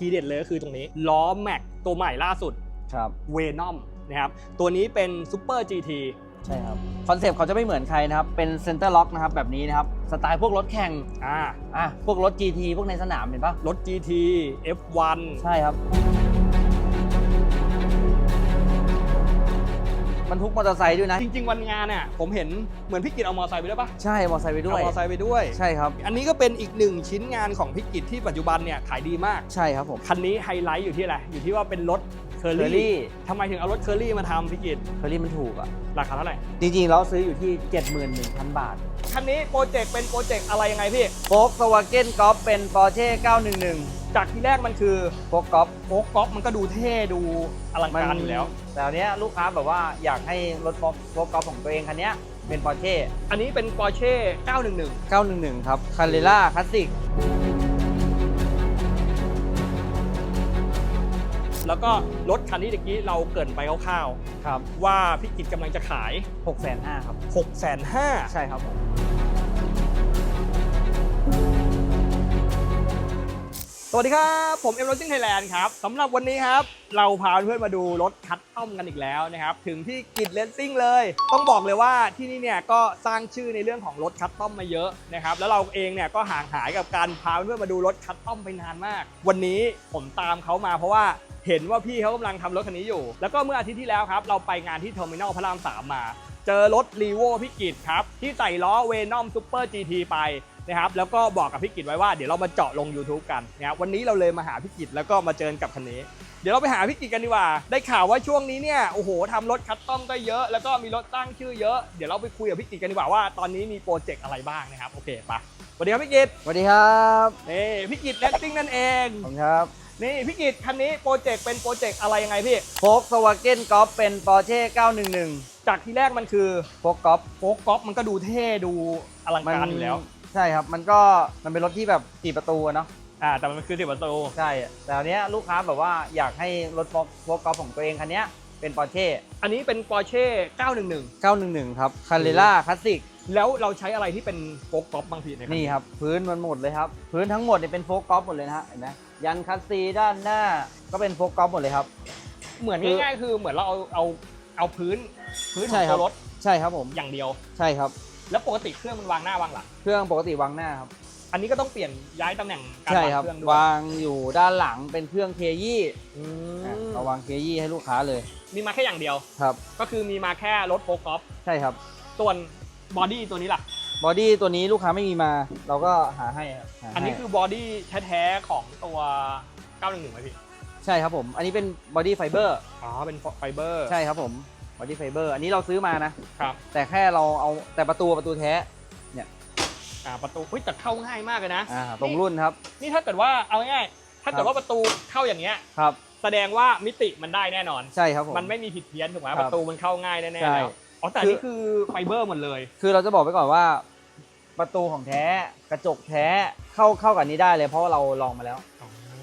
ทีเด็ดเลยก็คือตรงนี้ ล้อแม็กตัวใหม่ล่าสุดครับเวนอมนะครับตัวนี้เป็นซูเปอร์ GT ใช่ครับคอนเซปต์เขาจะไม่เหมือนใครนะครับ เป็นเซนเตอร์ล็อกนะครับแบบนี้นะครับ สไตล์พวกรถแข่งอ่าอะพวกรถ GT พวกในสนามเห็นปะรถ GT F1 ใช่ครับ บรรทุกมอเตอร์ไซค์ด้วยนะ จริง ๆ วันงานเนี่ยผมเห็นเหมือนพี่กิตเอามอเตอร์ไซค์ไปด้วยปะใช่มอเตอร์ไซค์ไปด้วยเอามอเตอร์ไซค์ไปด้วย ใช่ครับ อันนี้ก็เป็นอีกหนึ่งชิ้นงานของพี่กิตที่ปัจจุบันเนี่ยขายดีมาก ใช่ครับผม คันนี้ไฮไลท์อยู่ที่อะไร อยู่ที่ว่าเป็นรถเคอเคอรี่รี่ทำไมถึงเอารถเคอรี่มาทำพี่กิตเคอรี่มันถูกอะ ราคาเท่าไหร่ จริงๆแล้วซื้ออยู่ที่ 71,000 บาท คันนี้โปรเจกต์เป็นโปรเจกต์อะไรยังไงพี่ โฟกสวาเกนกอล์ฟเป็นปอร์เช่911 จากที่แรกมันคือโฟกกอล์ฟโฟกก๊อฟมันก็ดูเท่ดูอลังการอยู่แล้ว แต่อันเนี้ยลูกค้าแบบว่าอยากให้รถโฟกโฟกกอล์ฟของตัวเองคันเนี้ยเป็นปอร์เช่อันนี้เป็น Porsche 911 911 ครับคาเรล่าคลาสสิกแล้วก็รถคันนี้ตะกี้เราเกรินไปคร่าวครับๆว่าพี่กิตกำลังจะขาย 6,500ครับ 6 5 0 0 0ใช่ครับผม สวัสดีครับ ผมเอ็มรถซิ่งไทยแลนด์ครับสำหรับวันนี้ครับ เราพาเพื่อนมาดูรถคัสตอมกันอีกแล้วนะครับ ถึงที่กิจเลนซิ่งเลย ต้องบอกเลยว่าที่นี่เนี่ยก็สร้างชื่อในเรื่องของรถคัสตอมมาเยอะนะครับ แล้วเราเองเนี่ยก็ห่างหายกับการพาเพื่อนมาดูรถคัสตอมไปนานมาก วันนี้ผมตามเขามาเพราะว่าเห็นว่าพี่เขากำลังทำรถคันนี้อยู่ แล้วก็เมื่ออาทิตย์ที่แล้วครับเราไปงานที่เทอร์มินอลพระรามสามมา เจอรถรีโวพี่กิตครับที่ใส่ล้อเวนอมซูเปอร์ GT ไป นะครับแล้วก็บอกกับพี่กิตไว้ว่าเดี๋ยวเรามาเจาะลง YouTube กันนะครับวันนี้เราเลยมาหาพี่กิตแล้วก็มาเจอกับคันนี้ เดี๋ยวเราไปหาพี่กิตกันดีกว่า ได้ข่าวว่าช่วงนี้เนี่ยโอ้โหทำรถคัสตอมก็เยอะ แล้วก็มีรถตั้งชื่อเยอะเดี๋ยวเราไปคุยกับพี่กิตกันดีกว่าว่าตอนนี้มีโปรเจกต์อะไรบ้างนะครับโอเคปะสวัสดีครับพี่กิตสวัสดีครับนี่พี่กิตแลนซิ่งนั่นเองผมครับนี่พี่กิตคันนี้โปรเจกต์เป็นโปรเจกต์อะไรยังไงพี่โฟกสวาเกนกอล์ฟเป็นปอร์เช่911 จากที่แรกมันคือโฟกกอล์ฟโฟกก๊อฟมันก็ดูเท่ดูอลังการอยู่แล้ว ใช่ครับ มันก็มันเป็นรถที่แบบสี่ประตูอะเนาะ อ่าแต่มันคือสิบประตูใช่แต่อันเนี้ยลูกค้าแบบว่าอยากให้รถโฟกโฟกกอล์ฟของตัวเองคันเนี้ยเป็นปอร์เช่อันนี้เป็น Porsche 911 911 ครับคาเรล่าคลาสสิกแล้วเราใช้อะไรที่เป็นโฟกก๊อฟบางทีในนี่ครับ พื้นมันหมดเลยครับ พื้นทั้งหมดเนี่ยเป็นโฟกกอล์ฟหมดเลยนะฮะเห็นไหมยันคัสซีด้านหน้าก็เป็นโฟกกอล์ฟหมดเลยครับ เหมือนคือง่ายๆคือเหมือนเราเอาเอาเอาพื้นพื้นขใช่องครัตับ วรถใช่ครับผมอย่างเดียว ใช่ครับ แล้วปกติเครื่องมันวางหน้าวางหลัง เครื่องปกติวางหน้าครับ อันนี้ก็ต้องเปลี่ยนย้ายตำแหน่งการใช่วางครับ เครื่องด้วยวางอยู่ด้านหลังเป็นเครื่องเคยี่อืมเราวางเคยี่ให้ลูกค้าเลยมีมาแค่อย่างเดียว ครับ ก็คือมีมาแค่รถโฟกก๊อฟใช่ครับ ส่วนบอดี้ตัวนี้ล่ะ บอดี้ตัวนี้ลูกค้าไม่มีมา เราก็หาให้ครับหาให้อันนี้คือบอดี้แท้ๆของตัว 911ไหมพี่ ใช่ครับผม อันนี้เป็นบอดี้ไฟเบอร์ อ๋อ เป็นไฟเบอร์ ใช่ครับผม บอดี้ไฟเบอร์อันนี้เราซื้อมานะ ครับแต่แค่เราเอาแต่ประตูประตูแท้ อ่าประตูเฮ้ยแต่เข้าง่ายมากเลยนะอ่า ตรงรุ่นครับ นี่ถ้าเกิดว่าเอาง่ายๆถ้าเกิดครับว่าประตูเข้าอย่างเงี้ย ครับ แสดงว่ามิติมันได้แน่นอน ใช่ครับผม มันไม่มีผิดเพี้ยนถูกไหมครับประตูมันเข้าง่ายแน่ๆใช่ แล้วอ๋อแต่อันนี่คือไฟเบอร์หมดเลย คือเราจะบอกไว้ก่อนว่า ประตูของแท้กระจกแท้เข้าเข้ากับอันนี้ได้เลยเพราะว่าเราลองมาแล้ว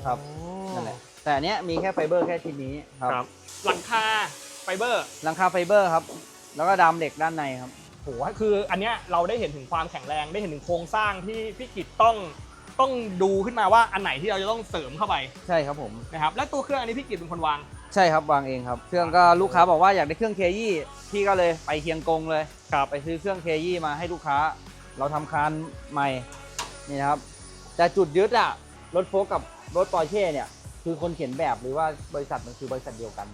ครับ นั่นแหละ แต่อันเนี้ยมีแค่ไฟเบอร์แค่ชิ้นนี้ครับ ครับ หลังคา ไฟเบอร์หลังคาไฟเบอร์ครับ แล้วก็ดามเหล็กด้านในครับ โหคืออันเนี้ยเราได้เห็นถึงความแข็งแรงได้เห็นถึงโครงสร้างที่พี่กิจต้องต้องดูขึ้นมาว่าอันไหนที่เราจะต้องเสริมเข้าไปใช่ครับผม นะครับและตัวเครื่องอันนี้พี่กิจเป็นคนวาง ใช่ครับวางเองครับ เครื่องก็ลูกค้าบอกว่าอยากได้เครื่องเคยี่พี่ก็เลยไปเคียงกงเลยครับ ไปซื้อเครื่องเคยี่มาให้ลูกค้า เราทำคานใหม่นี่นะครับ แต่จุดยึดอะรถโฟกกับรถปอร์เช่เนี่ย คือคนเขียนแบบหรือว่าบริษัทมันคือบริษัทเดียวกัน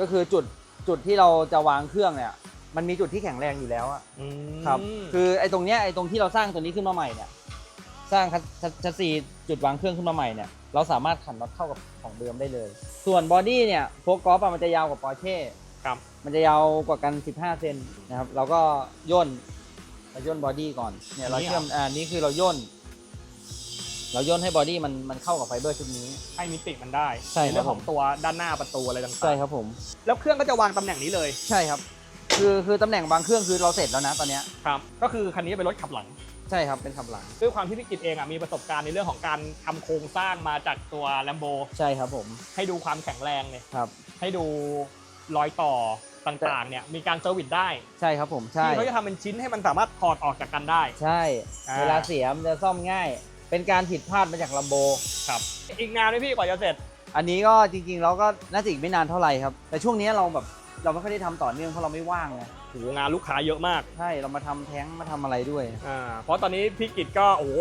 ก็คือจุดจุดที่เราจะวางเครื่องเนี่ย มันมีจุดที่แข็งแรงอยู่แล้วอะอืมครับ คือไอ้ตรงเนี้ยไอ้ตรงที่เราสร้างตัวนี้ขึ้นมาใหม่เนี่ย สร้างคัสคัสชัสซีจุดวางเครื่องขึ้นมาใหม่เนี่ย เราสามารถขันน็อตเข้ากับของเดิมได้เลย ส่วนบอดี้เนี่ยโฟกกอล์ฟมันจะยาวกว่าปอร์เช่ครับมันจะยาวกว่ากัน 15 เซนนะครับ เราก็ย่นเราย่นบอดี้ก่อน เนี่ยเราเชื่อม อ่า นี่คือเราย่น เราย่นให้บอดี้มันมันเข้ากับไฟเบอร์ชุดนี้ ให้มิติมันได้ใช่ครับเรื่องของตัวด้านหน้าประตูอะไรต่างๆใช่ครับผมแล้วเครื่องก็จะวางตำแหน่งนี้เลยใช่ครับ คือคือตำแหน่งวางเครื่องคือเราเสร็จแล้วนะตอนเนี้ยครับ ก็คือคันนี้เป็นรถขับหลัง ใช่ครับเป็นขับหลัง ด้วยความที่พี่กิจเองอะมีประสบการณ์ในเรื่องของการทำโครงสร้างมาจากตัวแลมโบใช่ครับผมให้ดูความแข็งแรงเนี่ยครับ ให้ดูรอยต่อต่างๆเนี่ยมีการเซอร์วิสได้ใช่ครับผมใช่ ที่เขาจะทำเป็นชิ้นให้มันสามารถถอดออกจากกันได้ ใช่ อ่า เวลาเสียมันจะซ่อมง่ายไป เป็นการผิดพลาดมาจากลัมโบครับ อีกนานไหมพี่กว่าจะเสร็จ อันนี้ก็จริงๆเราก็น่าจะอีกไม่นานเท่าไหร่ครับ แต่ช่วงนี้เราแบบเราไม่ค่อยได้ทำต่อเนื่องเพราะเราไม่ว่างไงโหงานลูกค้าเยอะมาก ใช่เรามาทำแท้งมาทำอะไรด้วย อ่า เพราะตอนนี้พี่กิจก็โอ้โห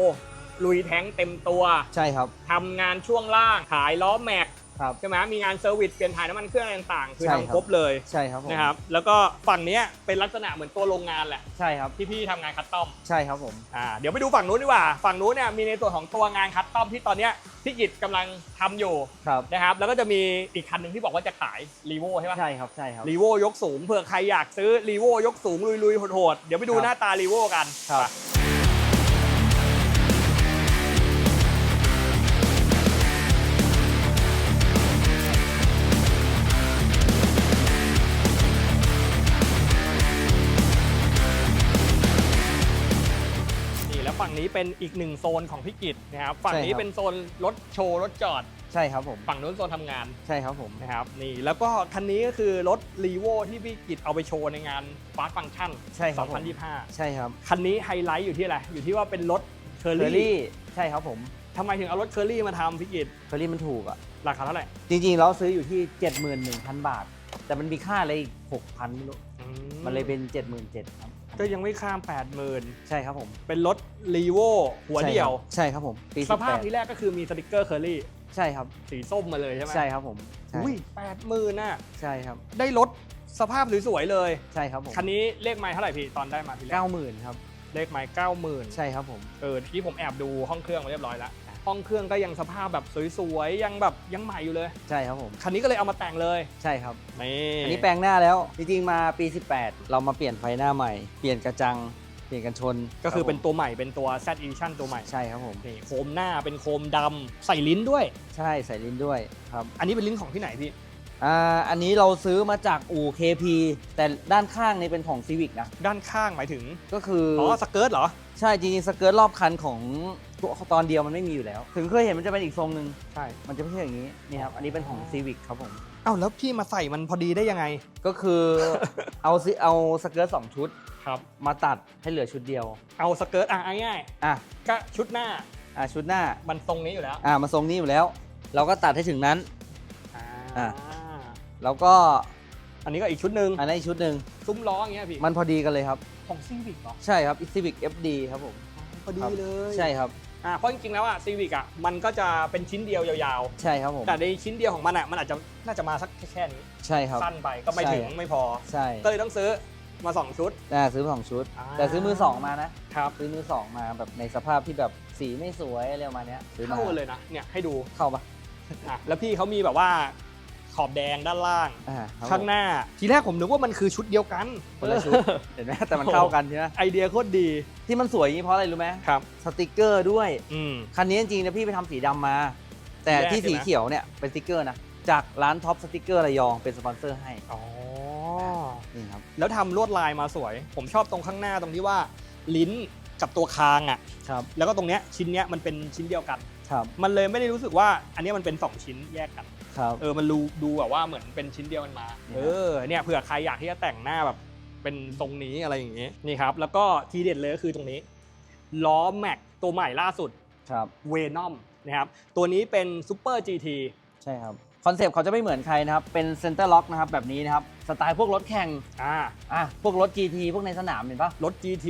ลุยแท้งเต็มตัว ใช่ครับ ทำงานช่วงล่าง ขายล้อแม็ก ครับใช่ไหมมีงานเซอร์วิสเปลี่ยนถ่ายน้ำมันเครื่องอะไรต่างๆคือใช่ครับ ทำครบเลยใช่ครับผมนะครับแล้วก็ฝั่งเนี้ยเป็นลักษณะเหมือนตัวโรงงานแหละใช่ครับที่พี่ทำงานคัสตอมใช่ครับผม อ่าเดี๋ยวไปดูฝั่งนู้นดีกว่า ฝั่งนู้นเนี่ยมีในส่วนของตัวงานคัสตอมที่ตอนเนี้ยพี่กิจกำลังทำอยู่ครับนะครับแล้วก็จะมีอีกคันหนึ่งที่บอกว่าจะขายรีโวใช่ปะ ใช่ครับใช่ครับ รีโวยกสูงเผื่อใครอยากซื้อรีโวยกสูงลุยๆโหดๆเดี๋ยวไปดูครับหน้าตารีโวกันครับ ไป เป็นอีกหนึ่งโซนของพี่กิจนะครับฝั่งนี้ใช่ครับ เป็นโซนรถโชว์รถจอด ใช่ครับผม ฝั่งนู้นโซนทำงานใช่ครับผม นะครับนี่แล้วก็คันนี้ก็คือรถรีโวที่พี่กิจเอาไปโชว์ในงานฟาสฟังชั่นใช่ครับผม 2025 ใช่ครับคันนี้ไฮไลท์อยู่ที่อะไร อยู่ที่ว่าเป็นรถเคอเคอรี่รี่ใช่ครับผมทำไมถึงเอารถเคอรี่มาทำพี่กิจเคอรี่มันถูกอะ ราคาเท่าไหร่จริงๆเราซื้ออยู่ที่ 71,000 บาท แต่มันมีค่าอะไรอีก6,000ไม่รู้ อืมันเลยเป็น 77,000ครับ ก็ยังไม่ข้าม 80,000 ใช่ครับผมเป็นรถรีโวหัวเดี่ยว ใช่ครับผมปีสภาพ18ที่แรกก็คือมีสติกเกอร์เคอรี่ใช่ครับ สีส้มมาเลยใช่ไหมใช่ครับผมใช่อุ้ยแปดหมื่นน่ะใช่ครับ ได้รถสภาพสวยๆเลยใช่ครับผมคันนี้เลขไม้เท่าไหร่พี่ตอนได้มาทีแรก90,000ครับเลขไม้เก้าหมื่นใช่ครับผมเออที่ผมแอบดูห้องเครื่องมาเรียบร้อยแล้ว ห้องเครื่องก็ยังสภาพแบบสวยๆ ยังแบบยังใหม่อยู่เลย ใช่ครับผม คันนี้ก็เลยเอามาแต่งเลยใช่ครับ นี่อันนี้แปลงหน้าแล้ว จริงๆ มาปี 18 เรามาเปลี่ยนไฟหน้าใหม่ เปลี่ยนกระจัง เปลี่ยนกันชนก็คือเป็นรับตัวใหม่เป็นตัว Z Edition ตัวใหม่ผมใช่ครับผม นี่โคมหน้าเป็นโคมดำใส่ลิ้นด้วย ใช่ใส่ลิ้นด้วยครับ อันนี้เป็นลิ้นของที่ไหนพี่ อ่า อันนี้เราซื้อมาจากอู่ KP แต่ด้านข้างนี่เป็นของ Civic นะ ด้านข้างหมายถึง ก็คืออ๋ออสเกิร์ตเหรอ ใช่จริงๆสเกิร์ตรอบคันของ ตัวตอนเดียวมันไม่มีอยู่แล้ว ถึงเคยเห็นมันจะเป็นอีกทรงหนึ่งใช่ มันจะไม่ใช่อย่างนี้นี่ครับอันนี้เป็นของ Civic ครับผม เอ้าแล้วพี่มาใส่มันพอดีได้ยังไงก็คือ เอาซิเอาสเกิร์ตสองชุดครับ มาตัดให้เหลือชุดเดียวเอาสเกิร์ตอะเอาง่ายอะๆก็ชุดหน้าอะชุดหน้ามันทรงนี้อยู่แล้วอะมาทรงนี้อยู่แล้ว เราก็ตัดให้ถึงนั้น อ่าอะแล้วก็อันนี้ก็อีกชุดหนึ่งอันนั้นอีกชุดหนึ่งซุ้มล้ออย่างเงี้ยพี่มันพอดีกันเลยครับ ของซีวิกเหรอใช่ครับ Civic FD ครับผม พอดีครับเลย ใช่ครับ อ่าเพราะจริงๆแล้วอะซีวิกอะมันก็จะเป็นชิ้นเดียวยาวใช่ครับผม ๆ แต่ในชิ้นเดียวของมันอะมันอาจจะน่าจะมาสักแค่แค่นี้ใช่ครับ สั้นไปก็ไม่ใช่ ถึงไม่พอ ใช่ก็เลยต้องซื้อมาสองชุดอ่าซื้อสองชุด อ่า แต่ซื้อมือสองมานะครับซื้อมือสองมาแบบในสภาพที่แบบสีไม่สวยอะไรประมาณเนี้ยซื้อมาเข้ากันเลยนะเนี่ยให้ดูเข้าปะอะแล้วพี่เขามีแบบว่า ขอบแดงด้านล่าง อ่าครับผมข้างหน้า ทีแรกผมนึกว่ามันคือชุดเดียวกันคนละชุด เออเห็นไหมแต่มันเข้ากันใช่ไหมไอเดียโคตรดีที่มันสวยอย่างนี้เพราะอะไรรู้ไหมครับ สติกเกอร์ด้วย อืม คันนี้จริงๆนะพี่ไปทำสีดำมา แต่แยกที่ใช่ไหมสีเขียวเนี่ยเป็นสติกเกอร์นะจากร้านท็อปสติกเกอร์ระยองเป็นสปอนเซอร์ให้อ๋อ นี่ครับแล้วทำลวดลายมาสวย ผมชอบตรงข้างหน้าตรงที่ว่า ลิ้นกับตัวคางอะ ครับแล้วก็ตรงเนี้ยชิ้นเนี้ยมันเป็นชิ้นเดียวกัน ครับ มันเลยไม่ได้รู้สึกว่าอันเนี้ยมันเป็น2ชิ้นแยกกัน ครับเออมันดูดูแบบว่าเหมือนเป็นชิ้นเดียวกันมาเนี่ยเออเนี่ยเผื่อใครอยากที่จะแต่งหน้าแบบเป็นทรงนี้อะไรอย่างงี้นี่ครับ แล้วก็ทีเด็ดเลยก็คือตรงนี้ล้อแม็กตัวใหม่ล่าสุดครับเวนอมนะครับตัวนี้เป็นซูเปอร์จีทีใช่ครับคอนเซปต์เขาจะไม่เหมือนใครนะครับ เป็นเซนเตอร์ล็อกนะครับแบบนี้นะครับ สไตล์พวกรถแข่ง อ่า อะ พวกรถ GT พวกในสนามเห็นปะรถ GT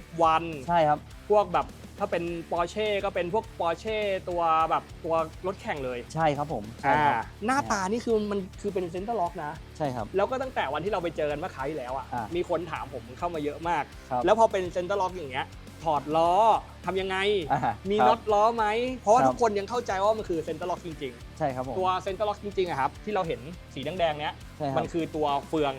F1 ใช่ครับ พวกแบบ ถ้าเป็น Porsche ก็เป็นพวก Porsche ตัวแบบตัวรถแข่งเลยใช่ครับผมใช่อ่าครับหน้าตานี่คือมันคือเป็นเซนเตอร์ล็อกนะ ใช่ครับ แล้วก็ตั้งแต่วันที่เราไปเจอกันเมื่อครั้งที่แล้วอะอะมีคนถามผมเข้ามาเยอะมาก ครับ แล้วพอเป็นเซนเตอร์ล็อกอย่างเงี้ยถอดล้อทำยังไง อ่ามีครับ น็อตล้อไหม เพราะว่าครับ ทุกคนยังเข้าใจว่ามันคือเซนเตอร์ล็อกจริง ใช่ครับผมๆ ตัวเซนเตอร์ล็อกจริงๆอะครับที่เราเห็นสีแดงๆเนี้ยใช่ครัมับ นคือตัวเฟือง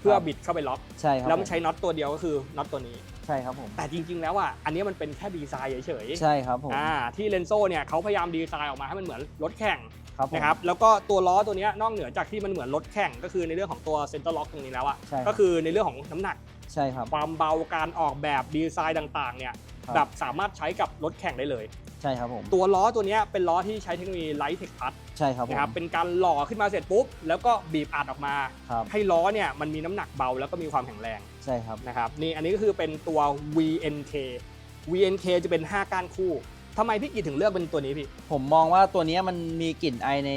เพื่อครับ บิดเข้าไปล็อก ใช่ครับแล้วมันใช้น็อตตัวเดียวก็คือน็อตตัวนี้ ใช่ครับผม แต่จริง ๆ แล้วอะอันนี้มันเป็นแค่ดีไซน์เฉยๆใช่ครับผมอ่าที่เลนโซเนี่ยเขาพยายามดีไซน์ออกมาให้มันเหมือนรถแข่งครับผมนะครับแล้วก็ตัวล้อตัวเนี้ยนอกเหนือจากที่มันเหมือนรถแข่งก็คือในเรื่องของตัวเซนเตอร์ล็อกตรงนี้แล้วอะใช่ครับก็คือในเรื่องของน้ำหนักใช่ครับความเบาการออกแบบดีไซน์ต่างๆเนี่ยครับ แบบสามารถใช้กับรถแข่งได้เลย ใช่ครับผม ตัวล้อตัวเนี้ยเป็นล้อที่ใช้เทคโนโลยีไลท์เทคพัทใช่ครับผมนะครับเป็นการหล่อขึ้นมาเสร็จปุ๊บ แล้วก็บีบอัดออกมาครับให้ล้อเนี่ยมันมีน้ำหนักเบาแล้วก็มีความแข็งแรงใช่ครับนะครับนี่อันนี้ก็คือเป็นตัว VNK VNK จะเป็น 5 ก้านคู่ทำไมพี่กิจถึงเลือกเป็นตัวนี้พี่ ผมมองว่าตัวเนี้ยมันมีกลิ่นไอใน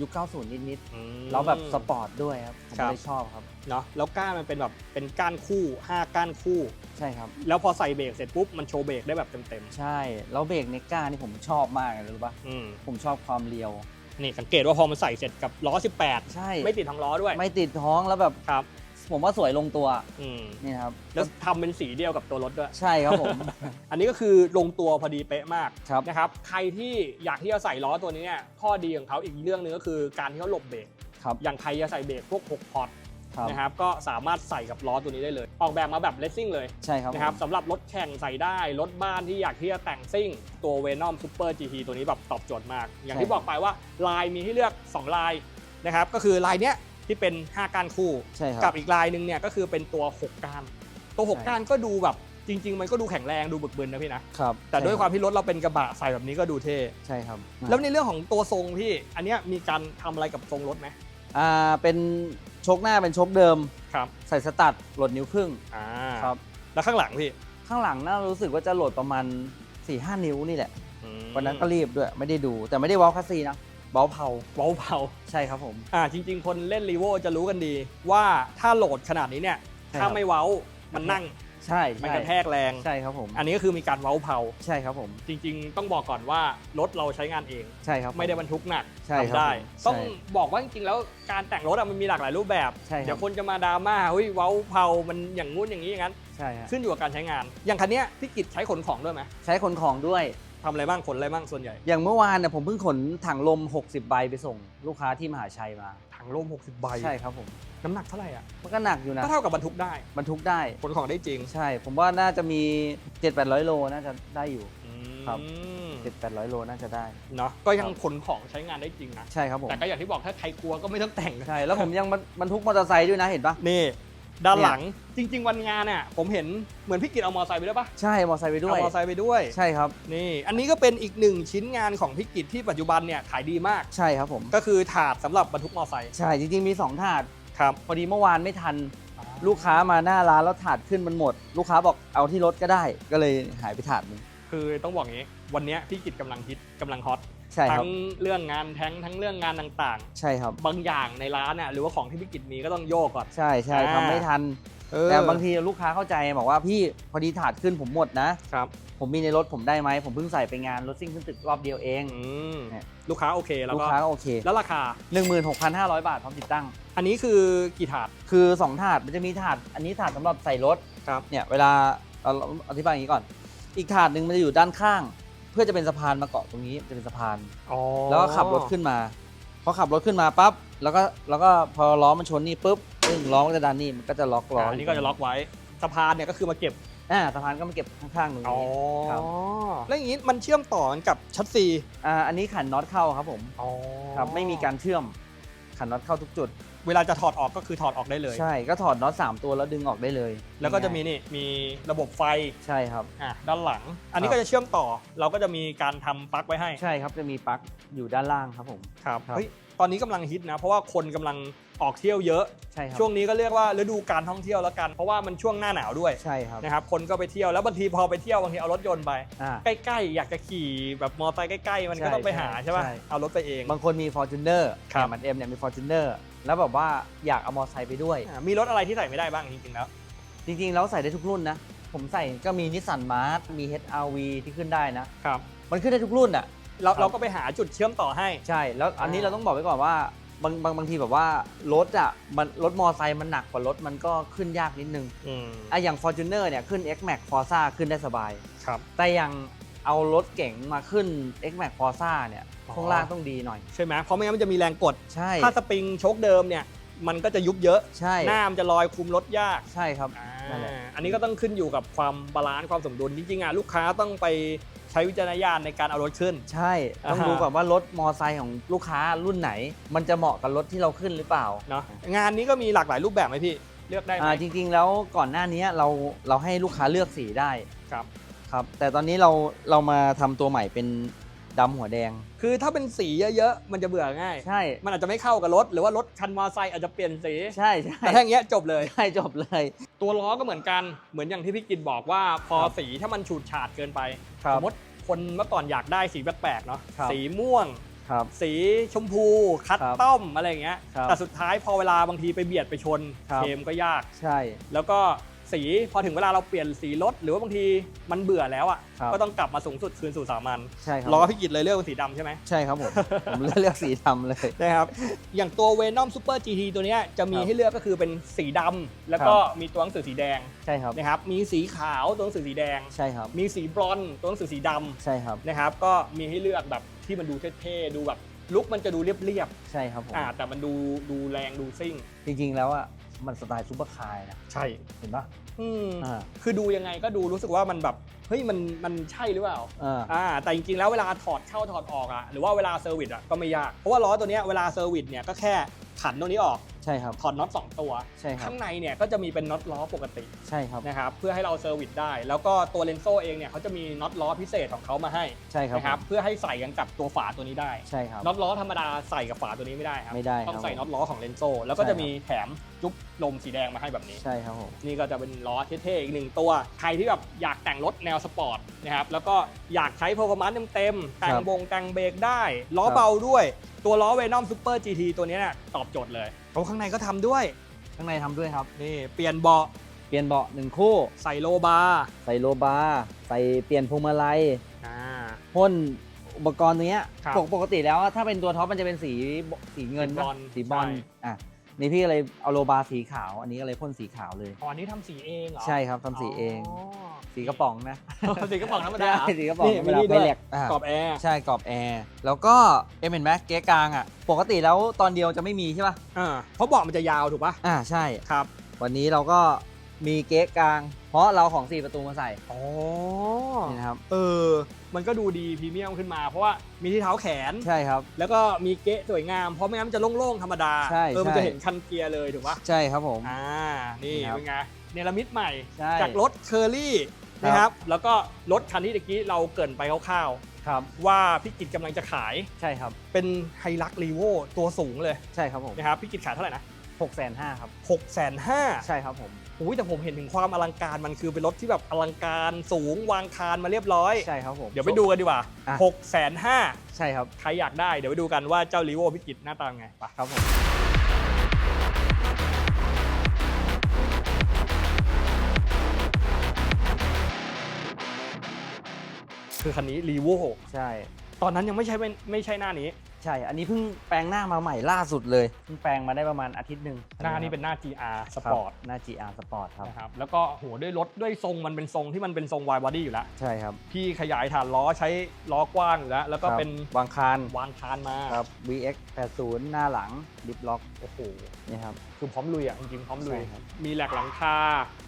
ยุค 90 นิดๆแล้วแบบสปอร์ตด้วยครับ ผมครับเลยชอบครับ เนาะแล้วก้านมันเป็นแบบเป็นก้านคู่ห้าก้านคู่ ใช่ครับ แล้วพอใส่เบรกเสร็จปุ๊บมันโชว์เบรกได้แบบเต็มใช่ แล้วเบรกเนก้านี่ผมชอบมากเลยรู้ปะๆอืมผมชอบความเรียว นี่สังเกตว่าพอมันใส่เสร็จกับล้อ18ใช่ไม่ติดท้องล้อด้วยไม่ติดท้องแล้วแบบครับผมว่าสวยลงตัวอืมนี่ครับแล้วทำเป็นสีเดียวกับตัวรถด้วย ใช่ครับผม อันนี้ก็คือลงตัวพอดีเป๊ะมากครับ นะครับ ใครที่อยากที่จะใส่ล้อตัวนี้เนี่ยข้อดีของเขาอีกเรื่องหนึงก็คือการที่เขาหลบเบรกครับ อย่างใครจะใส่เบรกพวก6พอร์ต ครับ นะครับก็สามารถใส่กับล้อตัวนี้ได้เลย ออกแบบมาแบบเลสซิ่งเลยใช่ครับนะครับผมสำหรับรถแข่งใส่ได้รถบ้านที่อยากที่จะแต่งซิ่ง ตัว Venom Super GT ตัวนี้แบบตอบโจทย์มาก อย่างที่บอกไปว่าลายมีให้เลือก 2 ลายนะครับก็คือลายเนี้ยที่เป็น 5ก้านคู่ ใช่คกัรับ บอีกลายหนึ่งเนี่ยก็คือเป็นตัว 6ก้านตัว 6 ใช่ก้านก็ดูแบบจริง ๆ มันก็ดูแข็งแรงดูบึกบึนนะพี่นะ ครับแต่ด้วยความใช่ที่รถเราเป็นกระบะใส่แบบนี้ก็ดูเท่ ใช่ครับแล้วในเรื่องของตัวทรงพี่ อันเนี้ยมีการทำอะไรกับทรงรถไหมอ่าเป็น ชกหน้าเป็นชกเดิม ครับใส่สตัดโหลดนิ้วครึ่งอ่าครับ แล้วข้างหลังพี่ข้างหลังน่ารู้สึกว่าจะโหลดประมาณ4-5นิ้วนี่แหละ อืมวันนั้นก็รีบด้วยไม่ได้ดูแต่ไม่ได้เว้าคัสซีนะเว้าเผาเว้าเผาใช่ครับผม อ่าจริง ๆ คนเล่นรีโวจะรู้กันดี ว่าถ้าโหลดขนาดนี้เนี่ย ใช่ครับ ถ้าไม่เว้ามันนั่ง ใช่มันใช่กระแทกแรง ใช่ครับผม อันนี้ก็คือมีการเว้าเผา ใช่ครับผม จริง ๆ ต้องบอกก่อนว่ารถเราใช้งานเอง ใช่ครับผไม่ได้บรรทุกหนักใช่ครับทำได้ ผมต้องใช่ บอกว่าจริงๆแล้วการแต่งรถอะมันมีหลากหลายรูปแบบ ใช่ครับ เดี๋ยวคนจะมาดราม่าเฮ้ยเว้าเผามันอย่างงู้นอย่างนี้อย่างนั้นใช่ฮะขึ้นอยู่กับการใช้งาน อย่างคันเนี้ยพี่กิจใช้ขนของด้วยไหมใช้ขนของด้วย ทำอะไรบ้างขนอะไรบ้างส่วนใหญ่ อย่างเมื่อวานเนี่ยผมเพิ่งขนถังลม 60 ใบไปส่งลูกค้าที่มหาชัยมา ถังร่ม60ใบใช่ครับผมน้ำหนักเท่าไหร่อะมันก็หนักอยู่นะก็เท่ากับบรรทุกได้บรรทุกได้ขนของได้จริงใช่ ผมว่าน่าจะมี7-800โลน่าจะได้อยู่ ครับอืม7-800โลน่าจะได้ เนาะก็ยังขนของใช้งานได้จริงนะใช่ครับผมแต่ก็อย่างที่บอกถ้าใครกลัวก็ไม่ต้องแต่งใช่แล้วผมยังบรรทุกมอเตอร์ไซค์ด้วยนะเห็นปะนี่ ด้านหลังจริง ๆ วันงานเนี่ยผมเห็นเหมือนพี่กิจเอามอเตอร์ไซค์ไปด้วยปะใช่มอเตอร์ไซค์ไปด้เอาวยมอเตอร์ไซค์ไปด้วยใช่ครับนี่อันนี้ก็เป็นอีกหนึ่งชิ้นงานของพี่กิจที่ปัจจุบันเนี่ยขายดีมากใช่ครับผมก็คือถาดสำหรับบรรทุกมอเตอร์ไซค์ใช่จริงๆมี2ถาดครับพอดีเมื่อวานไม่ทันลูกค้ามาหน้าร้านแล้วถาดขึ้นมันหมด ลูกค้าบอกเอาที่รถก็ได้ ก็เลยหายไปถาดหนึงคือต้องบอกอย่างนี้วันเนี้ยพี่กิจกำลังฮิตกำลังฮอต ใช่คทั้รับงเรื่องงานแท้งทั้งเรื่องงานต่างใช่ครับ ๆ บางอย่างในร้านน่ะหรือว่าของที่พี่กิจมีก็ต้องโยกก่อน ใช่ใช่อ่า ทำไม่ทันแต่บางทีลูกค้าเข้าใจบอกว่าพี่พอดีถาดขึ้นผมหมดนะ ครับผมมีในรถผมได้ไหมผมเพิ่งใส่ไปงานรถซิ่งขึ้นตึกรอบเดียวเอง อืมเนี่ย ลูกค้าโอเคแล้วลูกก็ค้าก็โอเค แล้วราคา 16,500 บาทพร้อมติดตั้ง อันนี้คือกี่ถาด คือ 2 ถาดมันจะมีถาดอันนี้ถาดสำหรับใส่รถครับ เนี่ยเวลาเราเราอธิบายอย่างนี้ก่อน อีกถาดหนึ่งมันจะอยู่ด้านข้าง เพื่อจะเป็นสะพานมาเกาะตรงนี้จะเป็นสะพาน อ๋อแล้วก็ขับรถขึ้นมาพอขับรถขึ้นมาปั๊บแล้วก็แล้วก็พอล้อมันชนนี่ปุ๊บซึ่งล้อมันจะดันนี่มันก็จะล็อกล้ออ่าออันนี้ก็จะล็อกไว้สะพานเนี่ยก็คือมาเก็บอ่าสะพานก็มาเก็บข้างๆตรงอ๋อนี้ ครับ แล้วอย่างนี้มันเชื่อมต่อกันกับชัดซีอ่าอันนี้ขันน็อตเข้าครับผม อ๋อ ครับไม่มีการเชื่อมขันน็อตเข้าทุกจุด เวลาจะถอดออกก็คือถอดออกได้เลย ใช่ก็ถอดน็อตสามตัวแล้วดึงออกได้เลยแล้วก็จะมีนี่มีระบบไฟใช่ครับ อะด้านหลัง อันนี้ครับก็จะเชื่อมต่อ เราก็จะมีการทำปลั๊กไว้ให้ใช่ครับจะมีปลั๊กอยู่ด้านล่างครับผม ครับครับ เฮ้ยตอนนี้กำลังฮิตนะ เพราะว่าคนกำลัง ออกเที่ยวเยอะ ใช่ครับช่วงนี้ก็เรียกว่าฤดูการท่องเที่ยวแล้วกัน เพราะว่ามันช่วงหน้าหนาวด้วยใช่ครับนะครับคนก็ไปเที่ยวแล้วบางทีพอไปเที่ยวบางทีเอารถยนต์ไป อ่า ใกล้ๆ อยากจะขี่แบบมอเตอร์ไซค์ใกล้ๆ มันก็ใช่ต้องไปหาใช่ใช่ป่ะใช่ เอารถไปเอง บางคนมี Fortuner ครับ เหมือนเอ็มเนี่ยมี Fortuner แล้วแบบว่าอยากเอามอไซค์ไปด้วย อะมีรถอะไรที่ใส่ไม่ได้บ้างจริงๆแล้ว จริงๆ แล้วใส่ได้ทุกรุ่นนะ ผมใส่ก็มีนิสสันมาร์มี HRV ที่ขึ้นได้นะ ครับ มันขึ้นได้ทุกรุ่นอะ เราครับ เราก็ไปหาจุดเชื่อมต่อให้ ใช่ แล้วอันนี้อ่าเราต้องบอกไว้ก่อนว่า บางบางบางทีแบบว่ารถอะมันรถมอไซค์มันหนักกว่ารถมันก็ขึ้นยากนิดนึงอืมอะอย่าง Fortuner เนี่ยขึ้น X Max Forza ขึ้นได้สบาย ครับ แต่อย่างเอารถเก๋งมาขึ้น X Max Forza เนี่ยอ๋อ ข้างล่างต้องดีหน่อย ใช่ไหมเพราะไม่งั้นมันจะมีแรงกด ใช่ ถ้าสปริงโชคเดิมเนี่ย มันก็จะยุบเยอะ ใช่หน้ามันจะลอยคุมรถยากใช่ครับอ่านั่นแหละอันนี้ก็ต้องขึ้นอยู่กับความบาลานซ์ความสมดุลจริงๆอะลูกค้าต้องไปใช้วิจารณญาณในการเอารถขึ้น ใช่ ต้องอ่าฮะ ดูก่อนว่ารถมอไซค์ของลูกค้ารุ่นไหน มันจะเหมาะกับรถที่เราขึ้นหรือเปล่าเนาะงานนี้ก็มีหลากหลายรูปแบบไหมพี่ เลือกได้ไหมอ่าจริง ๆ แล้วก่อนหน้านี้เราเราให้ลูกค้าเลือกสีได้ครับ ครับ แต่ตอนนี้เราเรามาทำตัวใหม่เป็น ดำหัวแดง คือถ้าเป็นสีเยอะๆ มันจะเบื่อง่าย ใช่ มันอาจจะไม่เข้ากับรถ หรือว่ารถคันมอเตอร์ไซค์อาจจะเปลี่ยนสี ใช่ใช่แต่ถ้าอย่างเงี้ยจบเลย ใช่จบเลย ตัวล้อก็เหมือนกัน เหมือนอย่างที่พี่กินบอกว่าพอครับสีถ้ามันฉูดฉาดเกินไปครับสมมติคนเมื่อก่อนอยากได้สีแปลกๆเนาะครับสีม่วงครับสีชมพูคัสครับตอมอะไรอย่างเงี้ยครับแต่สุดท้ายพอเวลาบางทีไปเบียดไปชนครับเคลมก็ยาก ใช่ แล้วก็ สี พอถึงเวลาเราเปลี่ยนสีรถหรือว่าบางทีมันเบื่อแล้วอะครับ ก็ต้องกลับมาสูงสุดคืนสู่สามัญใช่ครับล้อพี่กิจเลยเลือกเป็นสีดำใช่ไหม ใช่ครับผม ผมเลือกเลือกสีดำเลย นะครับ อย่างตัว Venom Super GT ตัวเนี้ยจะมีครับให้เลือกก็คือเป็นสีดำแล้วก็มีตัวหนังสือสีแดงใช่ครับ นะครับ มีสีขาวตัวหนังสือสีแดง ใช่ครับ มีสีบรอนซ์ตัวหนังสือสีดำใช่ครับ นะครับ ก็มีให้เลือกแบบที่มันดูเท่ๆ ดูแบบลุคมันจะดูเรียบใช่ครับผม ๆ อ่าแต่มันดูดูแรงดูซิ่ง จริงๆแล้วอะ มันสไตล์ซูเปอร์คาร์นะ ใช่ เห็นปะ อืมอ่า คือดูยังไงก็ดูรู้สึกว่ามันแบบเฮ้ยมันมันใช่หรือเปล่าอ่า อ่าแต่จริงๆแล้วเวลาถอดเข้าถอดออกอะหรือว่าเวลาเซอร์วิสอะก็ไม่ยากเพราะว่าล้อตัวเนี้ยเวลาเซอร์วิสเนี่ยก็แค่ขันตรงนี้ออก ใช่ครับถอดน็อตสองตัวใช่ครับข้างในเนี่ยก็จะมีเป็นน็อตล้อปกติใช่ครับนะครับเพื่อให้เราเซอร์วิสได้ แล้วก็ตัวเลนโซเองเนี่ยเขาจะมีน็อตล้อพิเศษของเขามาให้ใช่ครับนะครับเพื่อให้ใส่กันกับตัวฝาตัวนี้ได้ใช่ครับน็อตล้อธรรมดาใส่กับฝาตัวนี้ไม่ได้ครับไม่ได้ต้องครับใส่น็อตล้อของเลนโซแล้วก็ใช่จะครับมีแถมจุ๊บลมสีแดงมาให้แบบนี้ใช่ครับผมนี่ก็จะเป็นล้อเท่ๆอีกหนึ่งตัวใครที่แบบอยากแต่งรถแนวสปอร์ตนะครับแล้วก็อยากใช้ performance เต็มๆแต่งบงแต่งเบรกได้ล้อเบาด้วย ตัวล้อ Venom Super GT ตัวนี้เนี่ยตอบโจทย์เลย โอ้ข้างในก็ทำด้วย ข้างในทำด้วยครับ นี่เปลี่ยนเบาะเปลี่ยนเบาะหนึ่งคู่ ใส่โลบาร์ใส่โลบาร์ใส่เปลี่ยนพวงมาลัยอ่า พ่นอุปกรณ์ตรงเนี้ยครับ ปกปกติแล้วถ้าเป็นตัวท็อปมันจะเป็นสีสีเงินสีบรอนซ์สีบอลใช่อะนี่พี่ก็เลยเอาโลบาร์สีขาว อันนี้ก็เลยพ่นสีขาวเลย อ๋ออันนี้ทำสีเองเหรอใช่ครับทำสีเอง สีกระป๋องนะอ๋อสีกระป๋องธรรมดาใช่สีกระป๋องนี่ธรรมดามีนี่ด้วยไฟแลกอะกรอบแอร์ใช่กรอบแอร์ แล้วก็เอ็มเห็นไหมเก๊กลางอะ ปกติแล้วตอนเดียวจะไม่มีใช่ป่ะอ่าเพราะเบาะมันจะยาวถูกป่ะอ่าใช่ครับ วันนี้เราก็มีเก๊กลาง เพราะเราของ4ประตูมาใส่อ๋อนี่นะครับเออ มันก็ดูดีพรีเมียมขึ้นมา เพราะว่ามีที่เท้าแขนใช่ครับ แล้วก็มีเกะสวยงามเพราะไม่งั้นมันจะโล่งๆธรรมดาใช่เออมันใช่จะเห็นคันเกียร์เลยถูกปะใช่ครับผมอ่านี่ครับเป็นไงเนรมิตใหม่ใช่จากรถเคอรี่ ครับ นะครับ แล้วก็รถคันที่ตะกี้เราเกรินไปคร่าวครับ ๆว่าพี่กิจกำลังจะขายใช่ครับ เป็นไฮลักรีโวตัวสูงเลยใช่ครับผมนะครับพี่กิจขายเท่าไหร่นะหกแสนห้าครับ 6กแสนห้าใช่ครับผม อุ้ยแต่ผมเห็นถึงความอลังการมันคือเป็นรถที่แบบอลังการสูงวางคานมาเรียบร้อย ใช่ครับผม เดี๋ยวไปดูกันดีกว่าอะ 6กแสนห้าใช่ครับ ใครอยากได้เดี๋ยวไปดูกันว่าเจ้ารีโวพี่กิจหน้าตาเป็นไงไปครับผม คือคันนี้รีโวใช่ ตอนนั้นยังไม่ใช่เป็นไม่ใช่หน้านี้ ใช่ อันนี้เพิ่งแปลงหน้ามาใหม่ล่าสุดเลย เพิ่งแปลงมาได้ประมาณอาทิตย์หนึ่งหน้านี้เป็นหน้า GR สปอร์ตหน้า GR Sport ครับ นะครับแล้วก็โหด้วยรถด้วยทรงมันเป็นทรงที่มันเป็นทรงวายบอดี้อยู่แล้ว ใช่ครับพี่ขยายฐานล้อใช้ล้อกว้างอยู่แล้ว แล้วก็ครับเป็นวางคานวางคานมาครับ VX 80หน้าหลังดิฟล็อกโอ้โหนี่ครับ คือพร้อมลุยอะจริงๆพร้อมลุย ใช่ครับ มีแหลกหลังคา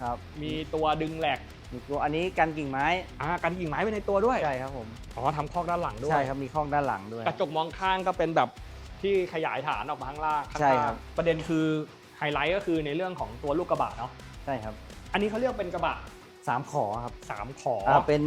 ครับ มีตัวดึงแหลก มีตัวอันนี้กันกิ่งไม้อ่ากันกิ่งไม้ไว้ในตัวด้วยใช่ครับผมอ๋อทำคอกด้านหลังด้วยใช่ครับมีข้องด้านหลังด้วย กระจกมองข้างก็เป็นแบบที่ขยายฐานออกมาข้างล่างข้างๆใช่ครับประเด็นคือไฮไลท์ก็คือในเรื่องของตัวลูกกระบะเนาะใช่ครับอันนี้เขาเรียกเป็นกระบะสามขอครับสามขอ อ่าเป็น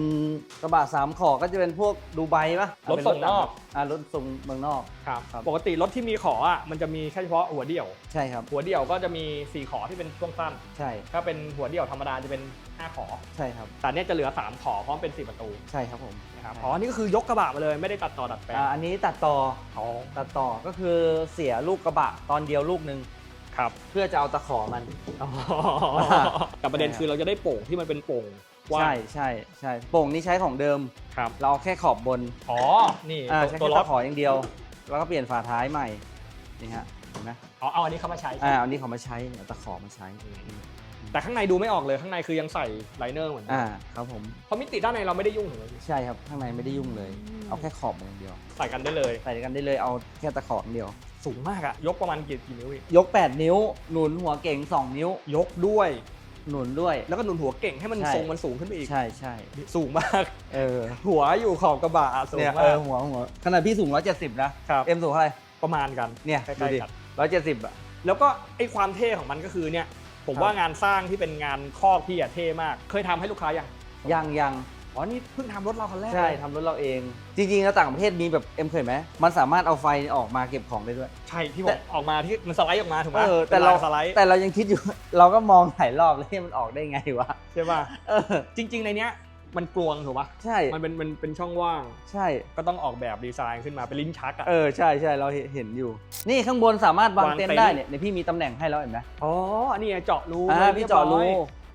กระบะสามขอก็จะเป็นพวกดูไบปะรถส่งนอก อ่ารถส่งเมืองนอก ครับครับ ปกติรถที่มีขออะมันจะมีแค่เฉพาะหัวเดี่ยว ใช่ครับหัวเดี่ยวก็จะมี 4 ขอที่เป็นช่วงสั้น ใช่ ถ้าเป็นหัวเดี่ยวธรรมดาจะเป็น 5ขอ ใช่ครับ แต่เนี้ยจะเหลือ 3 ขอพร้อมเป็น 4 ประตูใช่ครับผมนะครับใช่อ๋ออันนี้ก็คือยกกระบะมาเลยไม่ได้ตัดต่อดัดแปลงอ่าอันนี้ตัดต่ออ๋อตัดต่อก็คือเสียลูกกระบะตอนเดียวลูกหนึ่งครับเพื่อจะเอาตะขอมันแต่ประเด็นคือเราจะได้โป่งที่มันเป็นโป่งกว้างใช่ใช่ใช่โป่งนี้ใช้ของเดิม ครับเราเอาแค่ขอบบนอ๋อนี่อ่าตัวใช้ตัวแค่ล็อตะกขออย่างเดียว แล้วก็เปลี่ยนฝาท้ายใหม่นี่ฮะเห็นไหม อ๋อเอาอันนี้เข้ามาใช้อ่าอันนี้เขามาใช้เนี่ยตะขอมาใช้ แต่ข้างในดูไม่ออกเลยข้างในคือยังใส่ไลเนอร์เหมือนเดิอ่ามครับผมเพราะมิติด้านในเราไม่ได้ยุ่งเลยใช่ครับข้างในไม่ได้ยุ่งเลยอืมเอาแค่ขอบอย่างเดียว ใส่กันได้เลย ใส่กันได้เลยเอาแค่ตะขออย่างเดียว สูงมากอะยกประมาณกี่กี่นิ้วอีกยก 8 นิ้ว หนุนหัวเก่ง 2 นิ้ว ยกด้วย หนุนด้วย แล้วก็หนุนหัวเก่งให้มันใช่ ทรงมันสูงขึ้นไปอีก ใช่ใช่สูงมาก เออหัวอยู่ขอบกระบะอะสูงเนี่ยมาเอกอหัวหัวขนาดพี่สูง 170 นะ ครับเอ็มสูงเท่าไหร่ประมาณกันเนี่ยใกดูล้ดิๆกัน170อะแล้วก็ไอ้ความเท่ของมันก็คือเนี่ย ผมครับว่างานสร้างที่เป็นงานคอกพี่อะเท่มาก เคยทำให้ลูกค้ายังยังยังอ๋อนี่เพิ่งทำรถเราคันแรกใช่เลยทำรถเราเอง จริงๆแล้วต่างประเทศมีแบบเอ็มเคยไหมมันสามารถเอาไฟออกมาเก็บของได้ด้วย ใช่ที่ผแต่ มออกมาที่มันสไลด์ออกมาถูกไหมเออแต่เราป็นลยสไลด์แต่เรายังคิดอยู่ เราก็มองหลายรอบเลยมันออกได้ไงวะ ใช่ป่ะเออ จริง ๆ ในเนี้ย มันกลวงถูกปะใช่ มันเป็นมันเป็นช่องว่าง ใช่ ก็ต้องออกแบบดีไซน์ขึ้นมาเป็นลิ้นชักอะ เออใช่ใช่เราเห็นอยู่ นี่ข้างบนสามารถวางวางเต็นเต็นท์ ท์ได้เนี่ยเดี๋ยวพี่มีตำแหน่งให้แล้วเห็นไหมอ๋ออันนี้ไงเจาะรูอ่าไว้พี่เจาะรูยบอย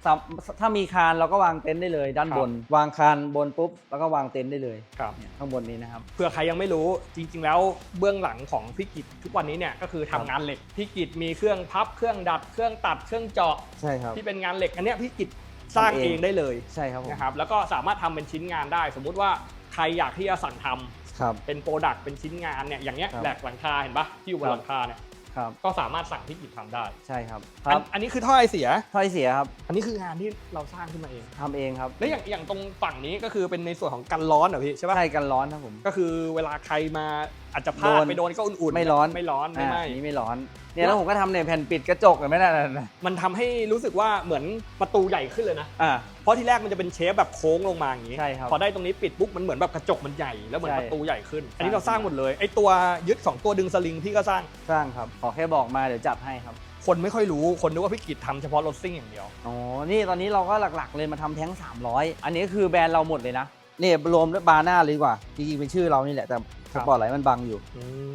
สามถ้ามีคานเราก็วางเต็นท์ได้เลย ด้านครับ บน วางคานบนปุ๊บแล้วก็วางเต็นท์ได้เลยครับ เนี่ยข้างบนนี้นะครับ เผื่อใครยังไม่รู้จริง ๆ แล้วเบื้องหลังของพี่กิจทุกวันนี้เนี่ยก็คือทำงานเหล็กพี่กิจมีเครื่องพับเครื่องดัดเครื่องตัดเครื่องเจาะใช่ครับ ที่เป็นงานเหล็กอันเนี้ยพี่กิจ สร้างทำเองเองได้เลยใช่ครับผมนะครับแล้วก็สามารถทำเป็นชิ้นงานได้ สมมุติว่าใครอยากที่จะสั่งทำครับเป็นโปรดักต์เป็นชิ้นงานเนี่ยอย่างเงี้ยครับแหลกหลังคาเห็นปะที่อยู่บนครับหลังคาเนี่ยครับก็สามารถสั่งพี่กิจทำได้ใช่ครับคอัรันบอันนี้คือท่อไอเสียถ้อยเสียครับ อันนี้คืองานที่เราสร้างขึ้นมาเองทำเองครับ แล้วอย่างอย่างตรงฝั่งนี้ก็คือเป็นในส่วนของกันร้อนเหรอพี่ใช่ปะใช่กันร้อนครับผมก็คือเวลาใครมา อาจจะพลาดโดนไปโดนก็อุ่นๆไม่ร้อนไม่ร้อนไม่ไหมอ่าอันนี้ไม่ร้อนเนี่ยแล้วผมก็ทำเนี่ยแผ่นปิดกระจกเห็นไหมนั่นนะมันทำให้รู้สึกว่าเหมือนประตูใหญ่ขึ้นเลยนะ อ่า เพราะที่แรกมันจะเป็นเชฟแบบโค้งลงมาอย่างนี้ ใช่ครับพอได้ตรงนี้ปิดปุ๊บมันเหมือนแบบกระจกมันใหญ่แล้วเหมือนใช่ ประตูใหญ่ขึ้น อันนี้ใช่เราสร้างหมดเลยไอ้ตัวยึดสองตัวดึงสลิงพี่ก็สร้าง สร้างครับขอแค่บอกมาเดี๋ยวจัดให้ครับคนไม่ค่อยรู้คนนึกว่าพี่กิจทำเฉพาะรถซิ่งอย่างเดียว อ๋อนี่ตอนนี้เราก็หลักๆเลยมาทำแท้ง 300 อันนี้คือแบรนด์เราหมดเลยนะนี่รวมด้วยบาร์หน้าเลยดีกว่าจริงๆเป็นชื่อเรานี่แหละแต่ค สรับปอร์ตไลท์มันบังอยู่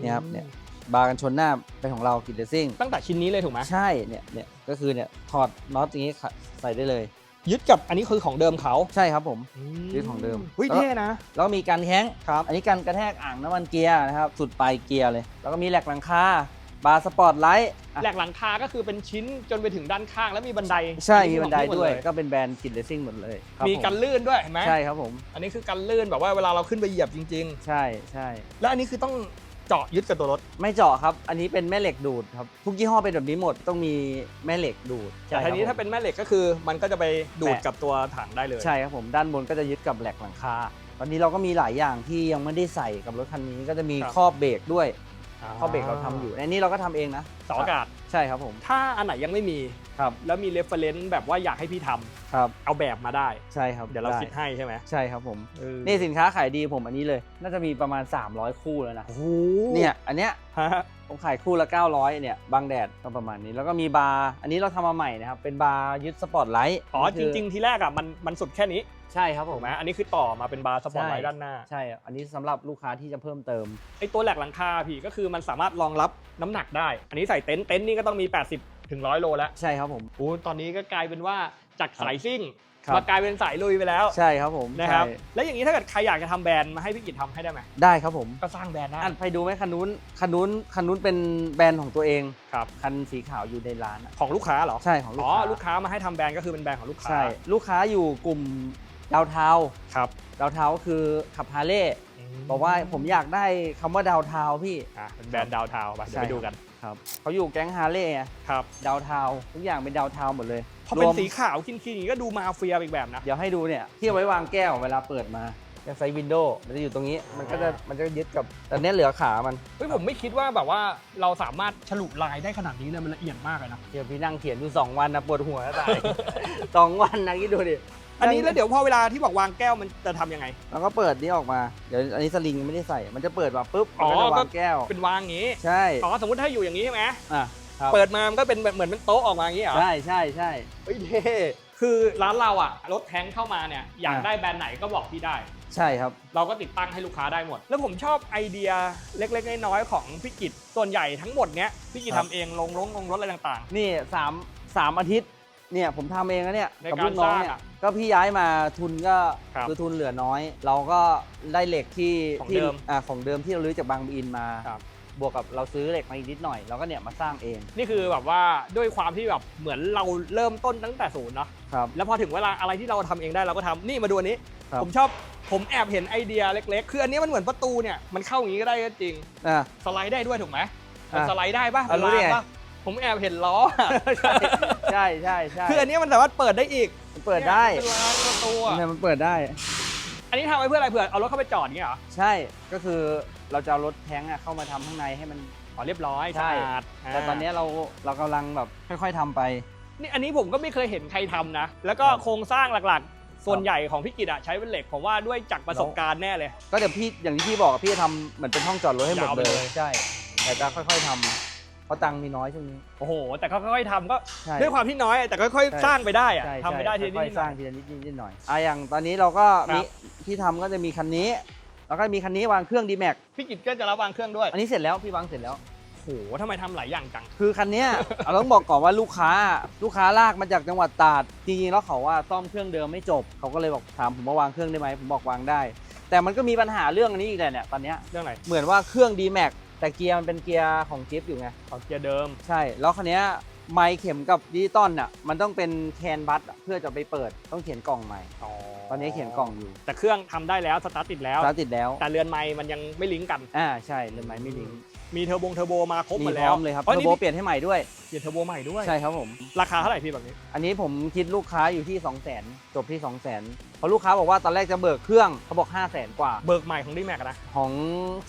เนี่ยครับเนี่ยบาร์กันชนหน้าเป็นของเรากินเลสซิ่งตั้งแต่ชิ้นนี้เลยถูกไหมใช่เนี่ยเนี่ยก็คือเนี่ยถอดน็อตอย่างนี้ใส่ได้เลย ยึดกับอันนี้คือของเดิมเขาใช่ครับผมยึดของเดิมเฮ้ยแล้วเท่นะแล้วก็มีการแข้งครับ อันนี้การกระแทกอ่างน้ำมันเกียร์นะครับสุดปลายเกียร์เลย แล้วก็มีแหลกหลังคา บาร์สปอร์ตไลท์อะแหลกหลังคาก็คือเป็นชิ้นจนไปถึงด้านข้างแล้วมีบันไดใช่มีบันไดอัด้วยหมเลก็เป็นแบรนด์กินเลสซิ่งหมดเลยครับมีผกันลื่นด้วยเห็นไหมใช่ครับผม อันนี้คือกันลื่นแบบว่าเวลาเราขึ้นไปเหยียบจริงใช่ใช่ๆแล้วอันนี้คือต้องเจาะยึดกับตัวรถ ไม่เจาะครับ อันนี้เป็นแม่เหล็กดูดครับทุกยี่ห้อเป็นแบบนี้หมดต้องมีแม่เหล็กดูดแต่ทีนี้ครับถ้าเป็นแม่เหล็กก็คือ มันก็จะไปดูดแปะกับตัวถังได้เลยใช่ครับผมด้านบนก็จะยึดกับแหลกหลังคาตอนนี้เราก็มีหลายอย่างที่ยังไม่ได้ใส่กับรถคันนี้ก็จะมีครับครอบเบรกด้วยาครอบเบรกเราทำอยู่อันนี้เราก็ทำเองนะ เสาอากาศใช่ครับผมถ้าอันไหนยังไม่มีครับแล้วมีเรฟเฟรนซ์แบบว่าอยากให้พี่ทำครับเอาแบบมาได้ ใช่ครับเดี๋ยวเราไคิดให้ใช่ไหมใช่ครับผม เออนี่สินค้าขายดีผมอันนี้เลย น่าจะมีประมาณ 300 คู่แล้วนะโอ้โหเนี่ยอันเนี้ยฮะผมขายคู่ละ 900เนี่ยบางแดดก็ประมาณนี้ แล้วก็มีบาร์อันนี้เราทำมาใหม่นะครับ เป็นบาร์ยึดสปอร์ตไลท์อ๋อจริง ๆ ทีแรกอะมันมันสุดแค่นี้ๆใช่ครับผถูมกไหมอันนี้คือต่อมาเป็นบาร์สปอร์ตไลท์ด้านหน้าใช่อันนี้สำหรับลูกค้าที่จะเพิ่มเติม ไอตัวแหลกหลังคาพี่ก็คือมันสามารถรองรับน้ำหนักได้ อันนี้ใส่เต็นท์เต็นท์นี่ก็ต้องมี 80 ถึง100โลแล้วใช่ครับผม โอ้ตอนนี้ก็กลายเป็นว่าจากสายซิ่งครับ มากลายเป็นสายลุยไปแล้วใช่ครับผมนะครับ ใช่แล้วอย่างนี้ถ้าเกิดใครอยากจะทำแบรนด์มาให้พี่กิจทำให้ได้ไหมได้ครับผมก็สร้างแบรนด์ได้อันไปดูไหมคันนู้นคันนู้นคันนู้นเป็นแบรนด์ของตัวเองครับ คันสีขาวอยู่ในร้านอะของลูกค้าเหรอใช่ของลูกอ๋อค้าลูกค้ามาให้ทำแบรนด์ก็คือเป็นแบรนด์ของลูกค้าใช่ลูกค้าอยู่กลุ่มดาวเทาครับดาวเทาคือขับฮาร์เลย์บอกว่าผมอยากได้คำว่าดาวเทาพี่ อะเป็นแบรนด์ดาวทาวไปเดี๋ยวไปดูกัน ครับเขาอยู่แก๊งฮาร์เลย์ไงครับดาวเทาทุกอย่างเป็นดาวเทาหมดเลยพอเป็นรวมสีขาวคินๆอย่างนี้ก็ดูมาเฟียอีกแบบนะ เดี๋ยวให้ดูเนี่ยที่เอาไว้วางแก้วเวลาเปิดมาจะใช้วินโดว์มันจะอยู่ตรงนี้ มันก็จะมันจะยึดกับแต่เนี้ยเหลือขามันเฮ้ยผมไม่คิดว่าแบบว่าเราสามารถฉลุลายได้ขนาดนี้เลยมันละเอียดมากเลยนะ เดี๋ยวพี่นั่งเขียนอยู่2วันนะปวดหัวจะตาย สองวันนะคิดดูดิ อันนี้แล้วเดี๋ยวพอเวลาที่บอกวางแก้วมันจะทำยังไงเราก็เปิดนี้ออกมา เดี๋ยวอันนี้สลิงไม่ได้ใส่ มันจะเปิดมาปุ๊บอ๋มันอก็จะก็วางแก้ว เป็นวางอย่างนี้ใช่ อ๋อสมมติถ้าอยู่อย่างนี้ใช่ไหมอะครับเปิดมามันก็เป็นแบบเหมือนเป็นโต๊ะออกมาอย่างนี้เหรอใช่ใช่ใช่ เฮ้ยเท่คือร้านเราอะรถแท้งเข้ามาเนี่ยอยากอะ ได้แบรนด์ไหนก็บอกพี่ได้ ใช่ครับ เราก็ติดตั้งให้ลูกค้าได้หมด แล้วผมชอบไอเดียเล็กๆน้อยๆของพี่กิจส่วนใหญ่ทั้งหมดเนี้ยพี่กิจครัทำบเองลงลงลงรถอะไรต่างนี่สามสามอาทิตย์ เนี่ยผมทำเองนะเนี่ยในกับการลูกน้องเนี่สร้างยอะก็พี่ย้ายมาทุนก็ครับคือทุนเหลือน้อย เราก็ได้เหล็กที่ของที่เดิมอ่าของเดิมที่เราลื้อจากบางปะอินมา ครับ บวกกับเราซื้อเหล็กมาอีกนิดหน่อยเราก็เนี่ยมาสร้างเองๆนี่คือแบบว่าด้วยความที่แบบเหมือนเราเริ่มต้นตั้งแต่ศูนย์เนาะครับแล้วพอถึงเวลาอะไรที่เราทำเองได้เราก็ทำนี่มาดูอันนี้ ครับผมชอบผมแอบเห็นไอเดียเล็กๆ คืออันนี้มันเหมือนประตูเนี่ยมันเข้าอย่างนี้ก็ได้ก็จริง อ่า สไลด์ได้ด้วยถูกไหมมันอะสไลด์ได้ปะอะรู้ได้ไงปะ ผมแอบเห็นล้อใช่ใช่ใช่ใช่คืออันนี้มันสามารถเปิดได้อีก มันเปิดได้เนี่ยเป็นร้านประตูอะเนี่ยมันเปิดได้ อันนี้ทำไว้เพื่ออะไรเผื่อเอารถเข้าไปจอดอย่างเงี้ยเหรอใช่ก็คือเราจะเอารถแท้งอะเข้ามาทำข้างในให้มัน อ๋อเรียบร้อยใช่ สะอาดแต่ตอนเนี้ยเราเรากำลังแบบค่อย ๆทำไป นี่อันนี้ผมก็ไม่เคยเห็นใครทำนะ แล้วก็ครับโครงสร้างหลักๆ ส่วนใหญ่ของพี่กิตอะใช้เป็นเหล็กผมว่าด้วยจากประสบการณ์แน่เลย ก็เดี๋ยวพี่อย่างที่พี่บอกอะพี่จะทำเหมือนเป็นห้องจอดรถให้หมดยาวไปเลเลยยใช่ แต่จะค่อย ๆท เพราะตังค์มีน้อยช่วงนี้ โอ้โห แต่ก็ค่อยๆทำก็ใช่ด้วยความที่น้อย แต่ค่อยใช่ๆสร้างไปได้อะใช่ทำไปได้ทีค่อยนิดๆๆหสน่ร้าองยทีละนิดนิดหน่อยอะอย่างตอนนี้เราก็ครัมีบที่ทำก็จะมีคันนี้ แล้วก็มีคันนี้วางเครื่อง d m a x พี่กิจก็จะรับวางเครื่องด้วยอันนี้เสร็จแล้วพี่วางเสร็จแล้ว โอ้โหทำไมทำหลายอย่างจัง คือคันเนี้ย เราต้องบอกก่อนว่าลูกค้า ลูกค้าลากมาจากจังหวัดตราดจริงๆแล้วเขาว่าซ่อมเครื่องเดิมไม่จบ เขาก็เลยบอกถามผมว่าวางเครื่องได้ไหมผมบอกวางได้ แต่มันก็มีปัญหาเรื่องอันนี้อีกแหละเนี่ยตอนเนี้ยเรื่องไหนเหมือนว่าเครื่อง d m a x แต่เกียร์มันเป็นเกียร์ของจิ๊บอยู่ไงของเกียร์เดิม ใช่ แล้วคันเนี้ยไมค์เข็มกับดิจิตอลน่ะมันต้องเป็นแคนบัสอะเพื่อจะไปเปิดต้องเขียนกล่องใหม่ ตอนนี้เขียนกล่องอยู่แต่เครื่องทำได้แล้ว สตาร์ทติดแล้ว สตาร์ทติดแล้วแต่เรือนไม้มันยังไม่ลิงก์กัน อ่าใช่เรือนไม้ไม่ลิงก์ มีเทอร์โบงเทอร์โบมาครบหมมีดพแล้ร้วอมเลยครับอ๋อเทอนี่ร์โบเปลี่ยนให้ใหม่ด้วย เปลี่ยนเทอร์โบใหม่ด้วย ใช่ครับผม ราคาเท่าไหร่พี่แบบนี้ อันนี้ผมคิดลูกค้าอยู่ที่ 2 0 0 0 0 0จบที่ 2 0 0 0 0 0เพราะลูกค้าบอกว่าตอนแรกจะเบิกเครื่องเขาบอก 5 0 0 0 0 0 กว่า เบิกใหม่ของดีแม็กนะของ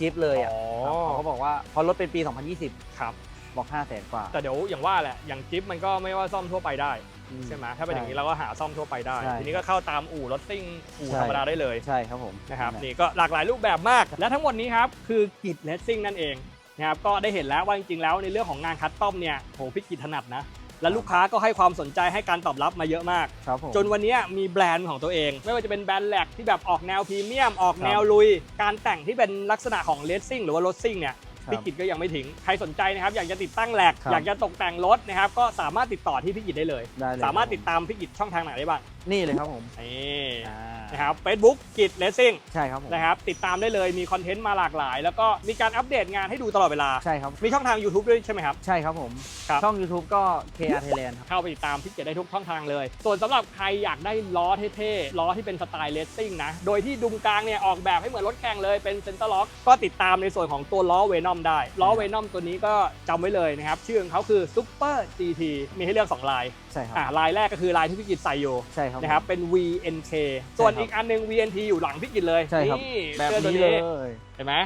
จิ๊บเลยอะอ๋อครับเขาก็บอกว่าพอรถเป็นปี 2020 ครับ บอก 5 0 0 0 0 0 กว่าแต่เดี๋ยวอย่างว่าแหละ อย่างจิ๊บมันก็ไม่ว่าซ่อมทั่วไปได้ อื ใช่ไหมถ้าเป็นอย่างนี้เราก็หาซ่อมทั่วไปได้ ใช่ทีนี้ก็เข้าตามอู่รถซิ่งอู่ใช่ ธรรมดาได้เลยใช่ครับผมนะครับนั่นแหละนี่ก็หลากหลายรูปแบบมาก และทั้งหมดนี้ครับคือกิจเลสซิ่งนั่นเอง นะครับก็ได้เห็นแล้วว่าจริงๆแล้วในเรื่องของงานคัสตอมเนี่ยโหพี่กิจถนัดนะ และลูกค้าก็ให้ความสนใจให้การตอบรับมาเยอะมาก ครับผม จนวันนี้มีแบรนด์ของตัวเอง ไม่ว่าจะเป็นแบรนด์แหลกที่แบบออกแนวพรีเมียม ออกแนวลุย การแต่งที่เป็นลักษณะของเลสซิ่งหรือว่ารถซิ่งเนี่ยครับพี่กิจก็ยังไม่ทิ้งใครสนใจนะครับอยากจะติดตั้งแหลกครับอยากจะตกแต่งรถนะครับก็สามารถติดต่อที่พี่กิจได้เลย ได้เลยสามารถคบติดตามพี่กิจช่องทางไหนได้บ้าง นี่เลยครับผมนี่อ่านะครับเฟซบุ๊กกิจเลสซิ่งใช่ครับผมนะครับ ติดตามได้เลยมีคอนเทนต์มาหลากหลาย แล้วก็มีการอัปเดตงานให้ดูตลอดเวลา ใช่ครับ มีช่องทาง YouTube ด้วยใช่ไหมครับ ใช่ครับผม ครับ ช่อง YouTube ก็ KR Thailand ครับ เข้าไปติดตามพี่เกียรติได้ทุกช่องทางเลย ส่วนสำหรับใครอยากได้ล้อเท่ๆล้อที่เป็นสไตล์เลสซิ่งนะ โดยที่ดุมกลางเนี่ยออกแบบให้เหมือนรถแข่งเลยเป็นเซนเตอร์ล็อก ก็ติดตามในส่วนของตัวล้อเวนอมได้ ล้อเวนอมตัวนี้ก็จำไว้เลยนะครับ ชื่อของเขาคือ Super GT มีให้เลือก2ลายใช่ครับอ่าลายแรกก็คือลายที่พี่กิจใส่อยู่ ใช่ครับนะครับเป็น VNK ส่วนใช่ครับอีกอันหนึง VNT อยู่หลังพี่กิจเลยใช่ครับนี่แบบสื้อตัวนี้เลยเห็นไหม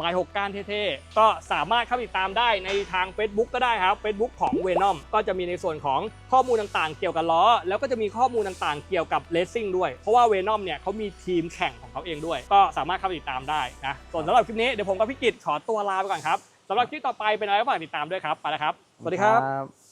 ลายหกก้านเท่ๆ ก็สามารถเข้าติดตามได้ในทาง Facebook ก็ได้ครับ Facebook ของ Venom ก็จะมีในส่วนของข้อมูลต่างๆ เกี่ยวกับล้อ แล้วก็จะมีข้อมูลต่างๆ เกี่ยวกับเลสซิ่งด้วย เพราะว่า Venom เนี่ยเขามีทีมแข่งของเขาเองด้วย ก็สามารถเข้าติดตามได้นะ ส่วนสำหรับคลิปนี้เดี๋ยวผมกับพี่กิตขอตัวลาไปก่อนครับสำหรับคลิปต่อไปเป็นอะไรก็ฝากติดตามด้วยครับไปแล้วครับ สวัสดีครับครับ